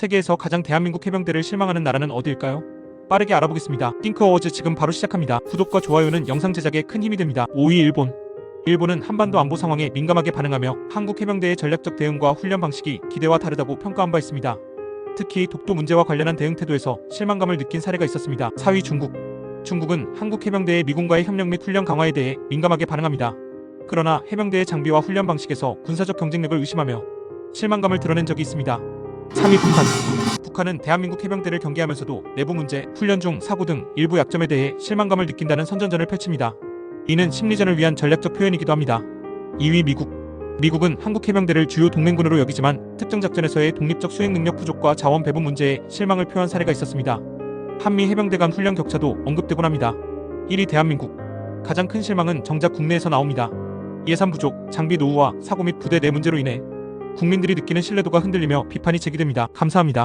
세계에서 가장 대한민국 해병대를 실망하는 나라는 어디일까요? 빠르게 알아보겠습니다. 띵크 어워즈 지금 바로 시작합니다. 구독과 좋아요는 영상 제작에 큰 힘이 됩니다. 5위 일본. 일본은 한반도 안보 상황에 민감하게 반응하며 한국 해병대의 전략적 대응과 훈련 방식이 기대와 다르다고 평가한 바 있습니다. 특히 독도 문제와 관련한 대응 태도에서 실망감을 느낀 사례가 있었습니다. 4위 중국. 중국은 한국 해병대의 미군과의 협력 및 훈련 강화에 대해 민감하게 반응합니다. 그러나 해병대의 장비와 훈련 방식에서 군사적 경쟁력을 의심하며 실망감을 드러낸 적이 있습니다. 3위 북한. 북한은 대한민국 해병대를 경계하면서도 내부 문제, 훈련 중 사고 등 일부 약점에 대해 실망감을 느낀다는 선전전을 펼칩니다. 이는 심리전을 위한 전략적 표현이기도 합니다. 2위 미국. 미국은 한국 해병대를 주요 동맹군으로 여기지만 특정 작전에서의 독립적 수행 능력 부족과 자원 배분 문제에 실망을 표한 사례가 있었습니다. 한미 해병대 간 훈련 격차도 언급되곤 합니다. 1위 대한민국. 가장 큰 실망은 정작 국내에서 나옵니다. 예산 부족, 장비 노후화, 사고 및 부대 내 문제로 인해 국민들이 느끼는 신뢰도가 흔들리며 비판이 제기됩니다. 감사합니다.